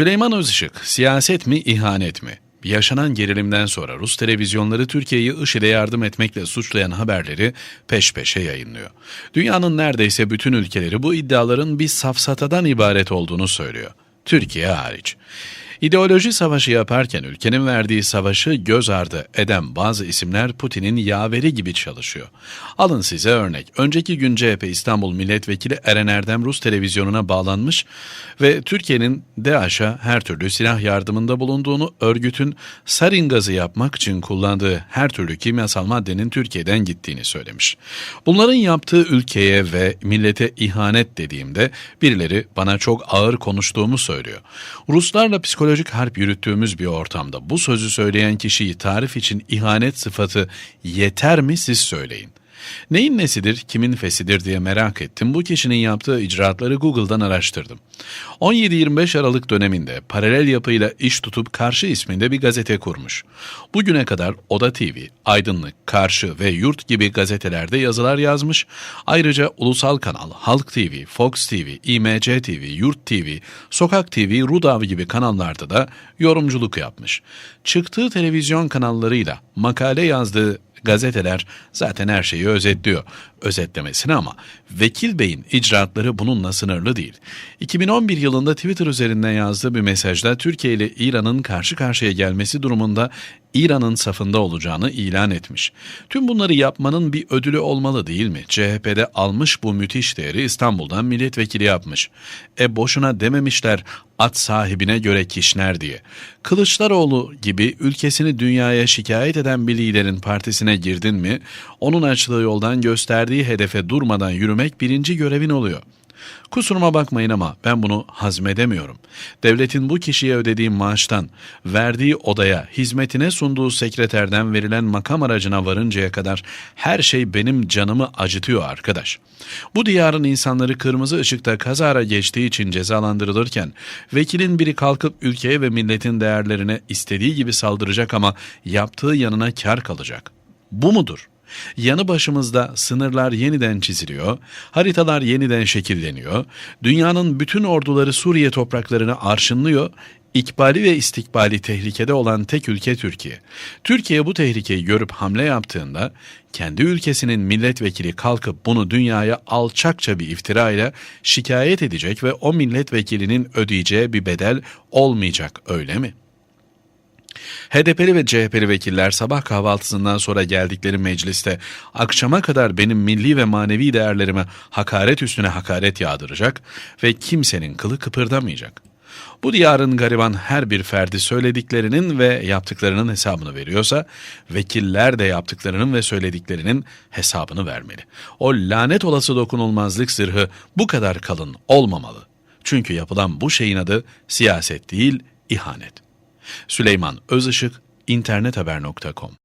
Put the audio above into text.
Süleyman Özışık, siyaset mi, ihanet mi? Yaşanan gerilimden sonra Rus televizyonları Türkiye'yi IŞİD'e yardım etmekle suçlayan haberleri peş peşe yayınlıyor. Dünyanın neredeyse bütün ülkeleri bu iddiaların bir safsatadan ibaret olduğunu söylüyor. Türkiye hariç. İdeoloji savaşı yaparken ülkenin verdiği savaşı göz ardı eden bazı isimler Putin'in yaveri gibi çalışıyor. Alın size örnek. Önceki gün CHP İstanbul Milletvekili Eren Erdem Rus televizyonuna bağlanmış ve Türkiye'nin DAEŞ'a her türlü silah yardımında bulunduğunu, örgütün sarin gazı yapmak için kullandığı her türlü kimyasal maddenin Türkiye'den gittiğini söylemiş. Bunların yaptığı ülkeye ve millete ihanet dediğimde birileri bana çok ağır konuştuğumu söylüyor. Ruslarla psikolojik psikolojik harp yürüttüğümüz bir ortamda bu sözü söyleyen kişiyi tarif için ihanet sıfatı yeter mi siz söyleyin. Neyin nesidir, kimin fesidir diye merak ettim. Bu kişinin yaptığı icraatları Google'dan araştırdım. 17-25 Aralık döneminde paralel yapıyla iş tutup Karşı isminde bir gazete kurmuş. Bugüne kadar Oda TV, Aydınlık, Karşı ve Yurt gibi gazetelerde yazılar yazmış. Ayrıca Ulusal Kanal, Halk TV, Fox TV, IMC TV, Yurt TV, Sokak TV, Rudav gibi kanallarda da yorumculuk yapmış. Çıktığı televizyon kanallarıyla makale yazdığı Gazeteler zaten her şeyi özetliyor. Özetlemesine ama Vekil Bey'in icraatları bununla sınırlı değil. 2011 yılında Twitter üzerinden yazdığı bir mesajda Türkiye ile İran'ın karşı karşıya gelmesi durumunda İran'ın safında olacağını ilan etmiş. Tüm bunları yapmanın bir ödülü olmalı değil mi? CHP'de almış bu müthiş değeri İstanbul'dan milletvekili yapmış. E boşuna dememişler at sahibine göre kişner diye. Kılıçdaroğlu gibi ülkesini dünyaya şikayet eden bir liderin partisine girdin mi, onun açtığı yoldan gösterdiği hedefe durmadan yürümek birinci görevin oluyor.'' Kusuruma bakmayın ama ben bunu hazmedemiyorum. Devletin bu kişiye ödediği maaştan, verdiği odaya, hizmetine sunduğu sekreterden verilen makam aracına varıncaya kadar her şey benim canımı acıtıyor arkadaş. Bu diyarın insanları kırmızı ışıkta kazara geçtiği için cezalandırılırken, vekilin biri kalkıp ülkeye ve milletin değerlerine istediği gibi saldıracak ama yaptığı yanına kar kalacak. Bu mudur? Yanı başımızda sınırlar yeniden çiziliyor, haritalar yeniden şekilleniyor, dünyanın bütün orduları Suriye topraklarını arşınlıyor, İkbali ve istikbali tehlikede olan tek ülke Türkiye. Türkiye bu tehlikeyi görüp hamle yaptığında kendi ülkesinin milletvekili kalkıp bunu dünyaya alçakça bir iftira ile şikayet edecek ve o milletvekilinin ödeyeceği bir bedel olmayacak öyle mi?'' HDP'li ve CHP'li vekiller sabah kahvaltısından sonra geldikleri mecliste akşama kadar benim milli ve manevi değerlerime hakaret üstüne hakaret yağdıracak ve kimsenin kılı kıpırdamayacak. Bu diyarın gariban her bir ferdi söylediklerinin ve yaptıklarının hesabını veriyorsa, vekiller de yaptıklarının ve söylediklerinin hesabını vermeli. O lanet olası dokunulmazlık zırhı bu kadar kalın olmamalı. Çünkü yapılan bu şeyin adı siyaset değil, ihanet. Süleyman Özışık, internethaber.com